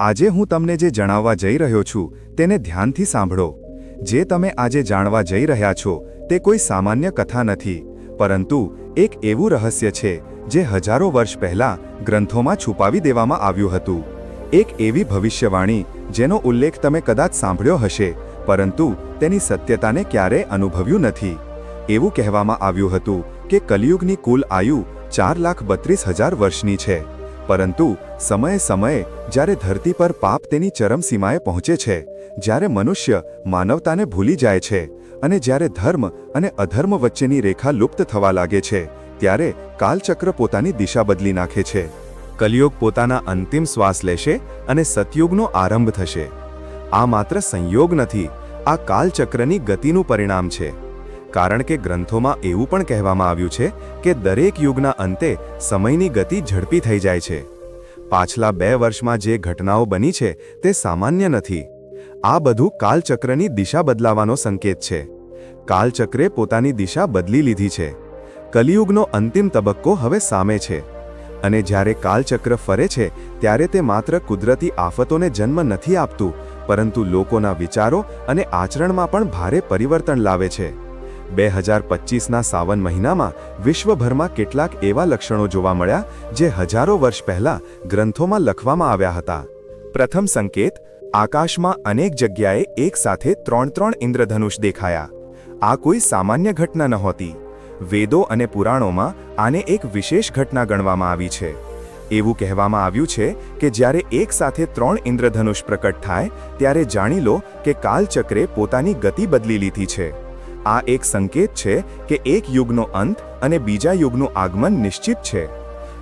આજે હું તમને જે જણાવવા જઈ રહ્યો છું, તેને ધ્યાનથી સાંભળો. જે તમે આજે જાણવા જઈ રહ્યા છો, તે કોઈ સામાન્ય કથા નથી, પરંતુ એક એવું રહસ્ય છે, જે હજારો વર્ષ પહેલા ગ્રંથોમાં છુપાવી દેવામાં આવ્યું હતું. એક એવી ભવિષ્યવાણી, જેનો ઉલ્લેખ તમે કદાચ સાંભળ્યો હશે, પરંતુ તેની સત્યતાને ક્યારેય અનુભવ્યું નથી. એવું કહેવામાં આવ્યું હતું કે કલિયુગની કુલ આયુ ચાર લાખ બત્રીસ હજાર વર્ષની છે. પરંતુ સમયે સમયે જ્યારે ધરતી પર પાપ તેની ચરમસીમાએ પહોંચે છે, જ્યારે મનુષ્ય માનવતાને ભૂલી જાય છે અને જ્યારે ધર્મ અને અધર્મ વચ્ચેની રેખા લુપ્ત થવા લાગે છે, ત્યારે કાલચક્ર પોતાની દિશા બદલી નાખે છે. કલિયુગ પોતાના અંતિમ શ્વાસ લેશે અને સતયુગનો આરંભ થશે. આ માત્ર સંયોગ નથી, આ કાલચક્રની ગતિનું પરિણામ છે. કારણ કે ગ્રંથોમાં એવું પણ કહેવામાં આવ્યું છે કે દરેક યુગના અંતે સમયની ગતિ ઝડપી થઈ જાય છે. પાછલા બે વર્ષમાં જે ઘટનાઓ બની છે તે સામાન્ય નથી. આ બધું કાલચક્રની દિશા બદલાવાનો સંકેત છે. કાલચક્રે પોતાની દિશા બદલી લીધી છે. કલિયુગનો અંતિમ તબક્કો હવે સામે છે. અને જ્યારે કાલચક્ર ફરે છે, ત્યારે તે માત્ર કુદરતી આફતોને જન્મ નથી આપતું, પરંતુ લોકોના વિચારો અને આચરણમાં પણ ભારે પરિવર્તન લાવે છે. બે હજાર પચીસના સાવન મહિનામાં વિશ્વભરમાં કેટલાક એવા લક્ષણો જોવા મળ્યા જે હજારો વર્ષ પહેલા ગ્રંથોમાં લખવામાં આવ્યા હતા. પ્રથમ સંકેત, આકાશમાં અનેક જગ્યાએ એકસાથે ત્રણ ત્રણ ઇન્દ્રધનુષ દેખાયા. આ કોઈ સામાન્ય ઘટના નહોતી. વેદો અને પુરાણોમાં આને એક વિશેષ ઘટના ગણવામાં આવી છે. એવું કહેવામાં આવ્યું છે કે જ્યારે એક સાથે ત્રણ ઇન્દ્રધનુષ પ્રકટ થાય, ત્યારે જાણી લો કે કાલચક્રે પોતાની ગતિ બદલી લીધી છે. આ એક સંકેત છે કે એક યુગનો અંત અને બીજા યુગનું આગમન નિશ્ચિત છે.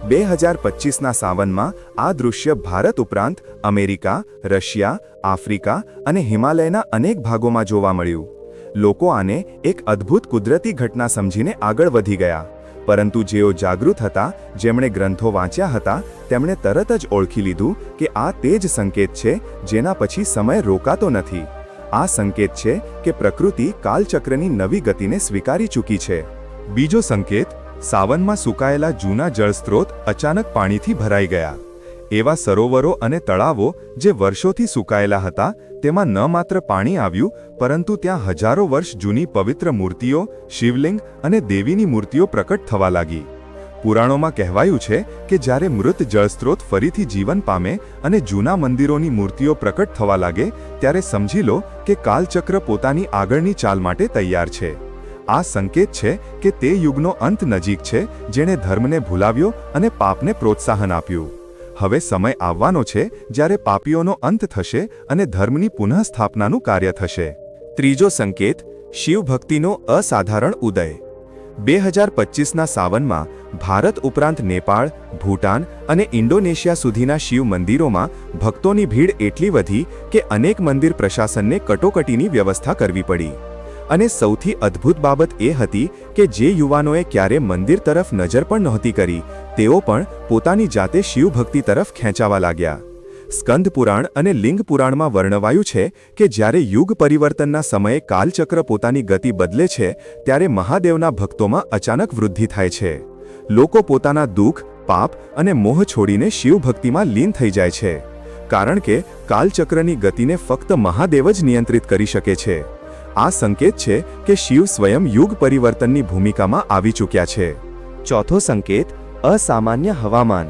બે હજાર પચીસના સાવનમાં આ દૃશ્ય ભારત ઉપરાંત અમેરિકા, રશિયા, આફ્રિકા અને હિમાલયના અનેક ભાગોમાં જોવા મળ્યું. લોકો આને એક અદ્ભુત કુદરતી ઘટના સમજીને આગળ વધી ગયા. પરંતુ જેઓ જાગૃત હતા, જેમણે ગ્રંથો વાંચ્યા હતા, તેમણે તરત જ ઓળખી લીધું કે આ તે જ સંકેત છે જેના પછી સમય રોકાતો નથી. આ સંકેત છે કે પ્રકૃતિ કાલચક્રની નવી ગતિને સ્વીકારી ચૂકી છે. બીજો સંકેત, સાવનમાં સુકાયેલા જૂના જળસ્ત્રોત અચાનક પાણીથી ભરાઈ ગયા. એવા સરોવરો અને તળાવો જે વર્ષોથી સુકાયેલા હતા, તેમાં ન માત્ર પાણી આવ્યું, પરંતુ ત્યાં હજારો વર્ષ જૂની પવિત્ર મૂર્તિઓ, શિવલિંગ અને દેવીની મૂર્તિઓ પ્રકટ થવા લાગી. પુરાણોમાં કહેવાયું છે કે જ્યારે મૃત જળસ્ત્રોત ફરીથી જીવન પામે અને જૂના મંદિરોની મૂર્તિઓ પ્રકટ થવા લાગે, ત્યારે સમજી લો કે કાલચક્ર પોતાની આગળની ચાલ માટે તૈયાર છે. આ સંકેત છે કે તે યુગનો અંત નજીક છે, જેણે ધર્મને ભૂલાવ્યો અને પાપને પ્રોત્સાહન આપ્યું. હવે સમય આવવાનો છે જ્યારે પાપીઓનો અંત થશે અને ધર્મની પુનઃસ્થાપનાનું કાર્ય થશે. ત્રીજો સંકેત, શિવભક્તિનો અસાધારણ ઉદય. બે હજાર પચીસના સાવનમાં ભારત ઉપરાંત નેપાળ, ભૂટાન અને ઇન્ડોનેશિયા સુધીના શિવ મંદિરોમાં ભક્તોની ભીડ એટલી વધી કે અનેક મંદિર પ્રશાસનને કટોકટીની વ્યવસ્થા કરવી પડી. અને સૌથી અદ્ભુત બાબત એ હતી કે જે યુવાનોએ ક્યારે મંદિર તરફ નજર પણ નહોતી કરી, તેઓ પણ પોતાની જાતે શિવભક્તિ તરફ ખેંચાવા લાગ્યા. સ્કંદ પુરાણ અને લિંગ પુરાણમાં વર્ણવાયું છે કે જ્યારે યુગ પરિવર્તનના સમયે કાલચક્ર પોતાની ગતિ બદલે છે, ત્યારે મહાદેવના ભક્તોમાં અચાનક વૃદ્ધિ થાય છે. લોકો પોતાના દુઃખ, પાપ અને મોહ છોડીને શિવભક્તિમાં લીન થઈ જાય છે. કારણ કે કાલચક્રની ગતિને ફક્ત મહાદેવ જ નિયંત્રિત કરી શકે છે. આ સંકેત છે કે શિવ સ્વયં યુગ પરિવર્તનની ભૂમિકામાં આવી ચૂક્યા છે. ચોથો સંકેત, અસામાન્ય હવામાન.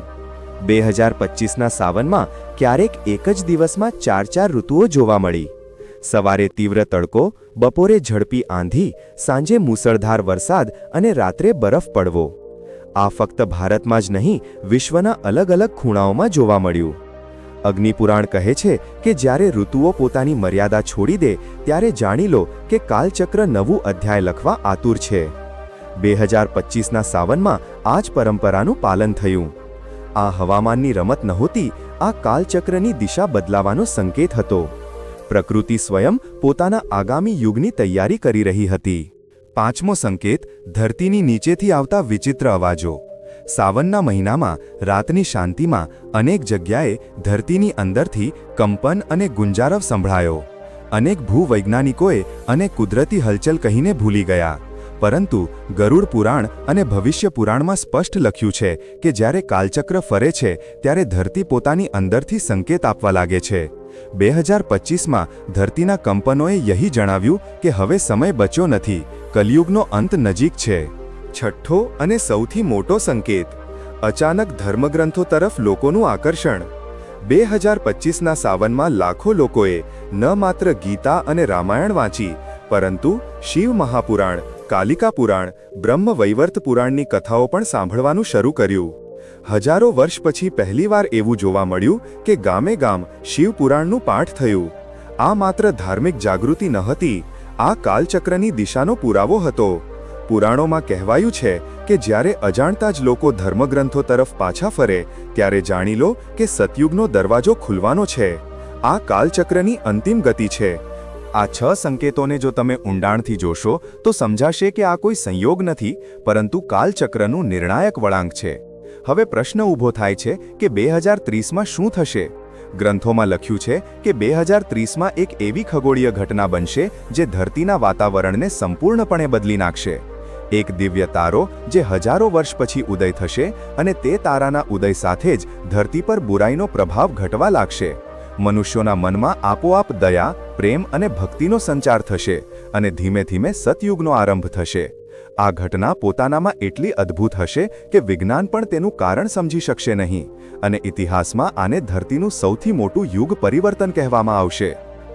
બે હજાર પચીસના સાવનમાં ક્યારેક એક જ દિવસમાં ચાર ચાર ઋતુઓ જોવા મળી. સવારે તીવ્ર તડકો, બપોરે ઝડપી આંધી, સાંજે મૂસળધાર વરસાદ અને રાત્રે બરફ પડવો. આ ફક્ત ભારતમાં જ નહીં, વિશ્વના અલગ અલગ ખૂણાઓમાં જોવા મળ્યું. અગ્નિપુરાણ કહે છે કે જ્યારે ઋતુઓ પોતાની મર્યાદા છોડી દે, ત્યારે જાણી લો કે કાલચક્ર નવું અધ્યાય લખવા આતુર છે. બે હજાર પચીસના સાવનમાં આ જ પરંપરાનું પાલન થયું. આ હવામાનની રમત નહોતી આ કાલચક્રની દિશા બદલાવાનો સંકેત હતો. પ્રકૃતિ સ્વયં પોતાના આગામી યુગની તૈયારી કરી રહી હતી. પાંચમો સંકેત, ધરતીની નીચેથી આવતા વિચિત્ર અવાજો. સાવનના મહિનામાં, રાતની શાંતિમાં, અનેક જગ્યાએ ધરતીની અંદરથી કંપન અને ગુંજારવ સંભળાયો. અનેક ભૂવૈજ્ઞાનિકોએ અને કુદરતી હલચલ કહીને ભૂલી ગયા. પરંતુ ગરુડ પુરાણ અને ભવિષ્ય પુરાણમાં સ્પષ્ટ લખ્યું છે કે જ્યારે કાલચક્ર ફરે છે, ત્યારે ધરતી પોતાની અંદરથી સંકેત આપવા લાગે છે. બે હજાર પચીસમાં ધરતીના કંપનોએ યહી જણાવ્યું કે હવે સમય બચ્યો નથી, કલયુગનો અંત નજીક છે. છઠ્ઠો અને સૌથી મોટો સંકેત, અચાનક ધર્મગ્રંથો તરફ લોકોનું આકર્ષણ. બે હજાર પચીસના સાવનમાં લાખો લોકોએ ન માત્ર ગીતા અને રામાયણ વાંચી, પરંતુ શિવ મહાપુરાણ કાલિકા પુરાણ બ્રહ્મ વૈવર્ત પુરાણની કથાઓ પણ સાંભળવાનું શરૂ કર્યું. હજારો વર્ષ પછી પહેલીવાર એવું જોવા મળ્યું કે ગામે ગામ શિવપુરાણનું પાઠ થયું. આ માત્ર ધાર્મિક જાગૃતિ ન આ કાલચક્રની દિશાનો પુરાવો હતો. પુરાણોમાં કહેવાયું છે કે જ્યારે અજાણતા જ લોકો ધર્મગ્રંથો તરફ પાછા ફરે, ત્યારે જાણી લો કે સતયુગનો દરવાજો ખુલવાનો છે. આ કાલચક્રની અંતિમ ગતિ છે. આ છ સંકેતોને જો તમે ઊંડાણથી જોશો, તો સમજાશે કે આ કોઈ સંયોગ નથી, પરંતુ કાલચક્રનું નિર્ણાયક વળાંક છે. હવે પ્રશ્ન ઊભો થાય છે કે બે હજાર ત્રીસમાં શું થશે? ગ્રંથોમાં લખ્યું છે કે બે હજાર ત્રીસમાં એક એવી ખગોળીય ઘટના બનશે જે ધરતીના વાતાવરણને સંપૂર્ણપણે બદલી નાખશે. એક દિવ્ય તારો જે હજારો વર્ષ પછી ઉદય થશે અને તે તારાના ઉદય સાથે જ ધરતી પર બુરાઈનો પ્રભાવ ઘટવા લાગશે. મનુષ્યોના મનમાં આપોઆપ દયા, પ્રેમ અને ભક્તિનો સંચાર થશે અને ધીમે ધીમે સતયુગનો આરંભ થશે. આ ઘટના પોતાનામાં એટલી અદ્ભુત હશે કે વિજ્ઞાન પણ તેનું કારણ સમજી શકશે નહીં અને ઇતિહાસમાં આને ધરતીનું સૌથી મોટું યુગ પરિવર્તન કહેવામાં આવશે.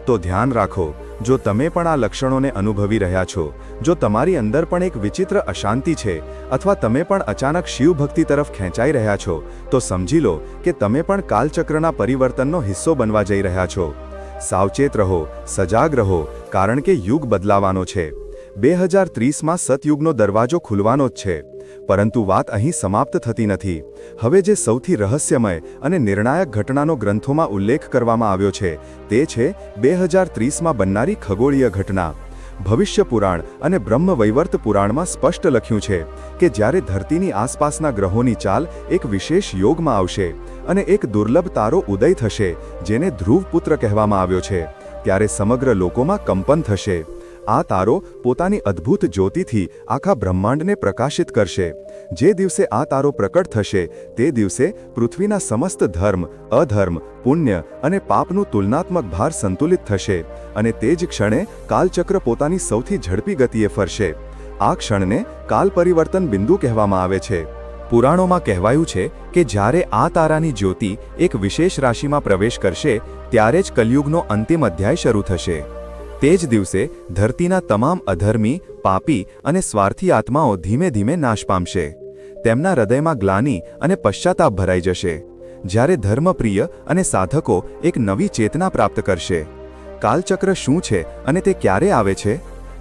તો ધ્યાન રાખો, જો તમે પણ આ લક્ષણોને અનુભવી રહ્યા છો, જો તમારી અંદર પણ એક વિચિત્ર અશાંતિ છે, અથવા તમે પણ અચાનક શિવભક્તિ તરફ ખેંચાઈ રહ્યા છો, તો સમજી લો કે તમે પણ કાલચક્રના પરિવર્તનનો હિસ્સો બનવા જઈ રહ્યા છો. સાવચેત રહો, સજાગ રહો, કારણ કે યુગ બદલાવાનો છે. બે હજાર ત્રીસમાં સતયુગનો દરવાજો ખુલવાનો જ છે. પરંતુ વાત અહીં સમાપ્ત થતી નથી. હવે જે સૌથી રહસ્યમય અને નિર્ણાયક ઘટનાનો ગ્રંથોમાં ઉલ્લેખ કરવામાં આવ્યો છે, તે છે બે હજાર ત્રીસમાં બનનારી ખગોળીય ઘટના. ભવિષ્ય પુરાણ અને બ્રહ્મ વૈવર્ત પુરાણમાં સ્પષ્ટ લખ્યું છે કે જ્યારે ધરતીની આસપાસના ગ્રહોની ચાલ એક વિશેષ યોગમાં આવશે અને એક દુર્લભ તારો ઉદય થશે, જેને ધ્રુવપુત્ર કહેવામાં આવ્યો છે, ત્યારે સમગ્ર લોકોમાં કંપન થશે. આ તારો પોતાની અદ્ભુત જ્યોતિથી આખા બ્રહ્માંડને પ્રકાશિત કરશે. જે દિવસે આ તારો પ્રકટ થશે, તે દિવસે પૃથ્વીના સમસ્ત ધર્મ, અધર્મ, પુણ્ય અને પાપનું તુલનાત્મક ભાર સંતુલિત થશે અને તે જ ક્ષણે કાલચક્ર પોતાની સૌથી ઝડપી ગતિએ ફરશે. આ ક્ષણને કાલ પરિવર્તન બિંદુ કહેવામાં આવે છે. પુરાણોમાં કહેવાયું છે કે જ્યારે આ તારાની જ્યોતિ એક વિશેષ રાશિમાં પ્રવેશ કરશે, ત્યારે જ કલયુગનો અંતિમ અધ્યાય શરૂ થશે. તે જ દિવસે ધરતીના તમામ અધર્મી, પાપી અને સ્વાર્થી આત્માઓ ધીમે ધીમે નાશ પામશે. તેમના હૃદયમાં ગ્લાની અને પશ્ચાતાપ ભરાઈ જશે. જ્યારે ધર્મપ્રિય અને સાધકો એક નવી ચેતના પ્રાપ્ત કરશે. કાલચક્ર શું છે અને તે ક્યારે આવે છે?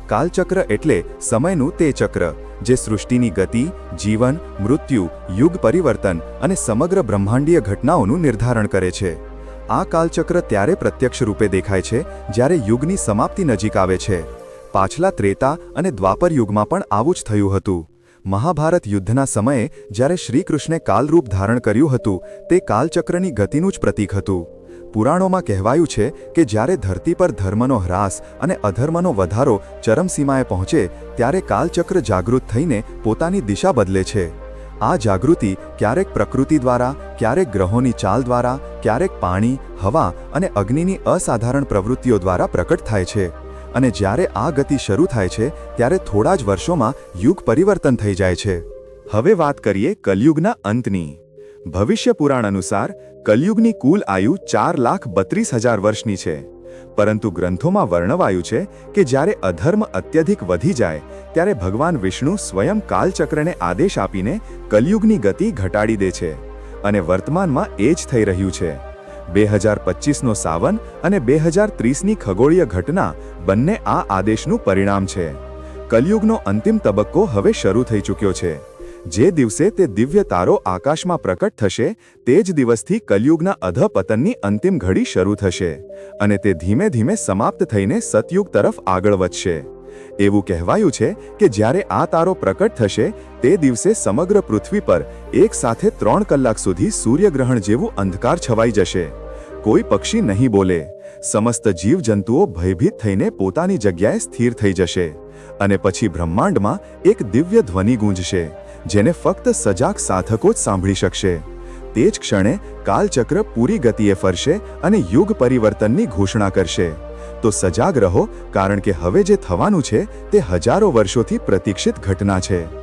કાલચક્ર એટલે સમયનું તે ચક્ર, જે સૃષ્ટિની ગતિ, જીવન, મૃત્યુ, યુગ પરિવર્તન અને સમગ્ર બ્રહ્માંડીય ઘટનાઓનું નિર્ધારણ કરે છે. આ કાલચક્ર ત્યારે પ્રત્યક્ષ રૂપે દેખાય છે, જ્યારે યુગની સમાપ્તિ નજીક આવે છે. પાછલા ત્રેતા અને દ્વાપર યુગમાં પણ આવું જ થયું હતું. મહાભારત યુદ્ધના સમયે, જ્યારે શ્રીકૃષ્ણે કાલરૂપ ધારણ કર્યું હતું, તે કાલચક્રની ગતિનું જ પ્રતીક હતું. પુરાણોમાં કહેવાયું છે કે જ્યારે ધરતી પર ધર્મનો હ્રાસ અને અધર્મનો વધારો ચરમસીમાએ પહોંચે, ત્યારે કાલચક્ર જાગૃત થઈને પોતાની દિશા બદલે છે. આ જાગૃતિ ક્યારેક પ્રકૃતિ દ્વારા, ક્યારેક ગ્રહોની ચાલ દ્વારા, ક્યારેક પાણી, હવા અને અગ્નિની અસાધારણ પ્રવૃત્તિઓ દ્વારા પ્રકટ થાય છે. અને જ્યારે આ ગતિ શરૂ થાય છે, ત્યારે થોડા જ વર્ષોમાં યુગ પરિવર્તન થઈ જાય છે. હવે વાત કરીએ કલયુગના અંતની. ભવિષ્ય પુરાણ અનુસાર, કલયુગની કુલ આયુ ચાર લાખ બત્રીસ હજાર વર્ષની છે. પરંતુ ગ્રંથોમાં વર્ણવાયું છે કે જ્યારે અધર્મ અત્યધિક વધી જાય, ત્યારે ભગવાન વિષ્ણુ સ્વયં કાલચક્રને આદેશ આપીને કલયુગની ગતિ ઘટાડી દે છે અને વર્તમાનમાં એ જ થઈ રહ્યું છે. બે હજાર પચીસનો સાવન અને બે હજાર ત્રીસની ખગોળીય ઘટના બંને આ આદેશનું પરિણામ છે. કલયુગનો અંતિમ તબક્કો હવે શરૂ થઈ ચૂક્યો છે. જે દિવસે તે દિવ્ય તારો આકાશમાં પ્રકટ થશે, તે જ દિવસથી કલયુગના અધપતનની અંતિમ ઘડી શરૂ થશે અને તે ધીમે ધીમે સમાપ્ત થઈને સતયુગ તરફ આગળ વધશે. એવું કહેવાયું છે કે જ્યારે આ તારો પ્રકટ થશે, તે દિવસે સમગ્ર પૃથ્વી પર એક સાથે ત્રણ કલાક સુધી સૂર્યગ્રહણ જેવું અંધકાર છવાઈ જશે. કોઈ પક્ષી નહીં બોલે. સમસ્ત જીવજંતુઓ ભયભીત થઈને પોતાની જગ્યાએ સ્થિર થઈ જશે અને પછી બ્રહ્માંડમાં એક દિવ્ય ધ્વનિ ગુંજશે. જેને ફક્ત સજાગ સાધકો જ સાંભળી શકશે. તે જ ક્ષણે કાલચક્ર પૂરી ગતિએ ફરશે અને યુગ પરિવર્તનની ઘોષણા કરશે. તો સજાગ રહો, કારણ કે હવે જે થવાનું છે તે હજારો વર્ષોથી પ્રતીક્ષિત ઘટના છે.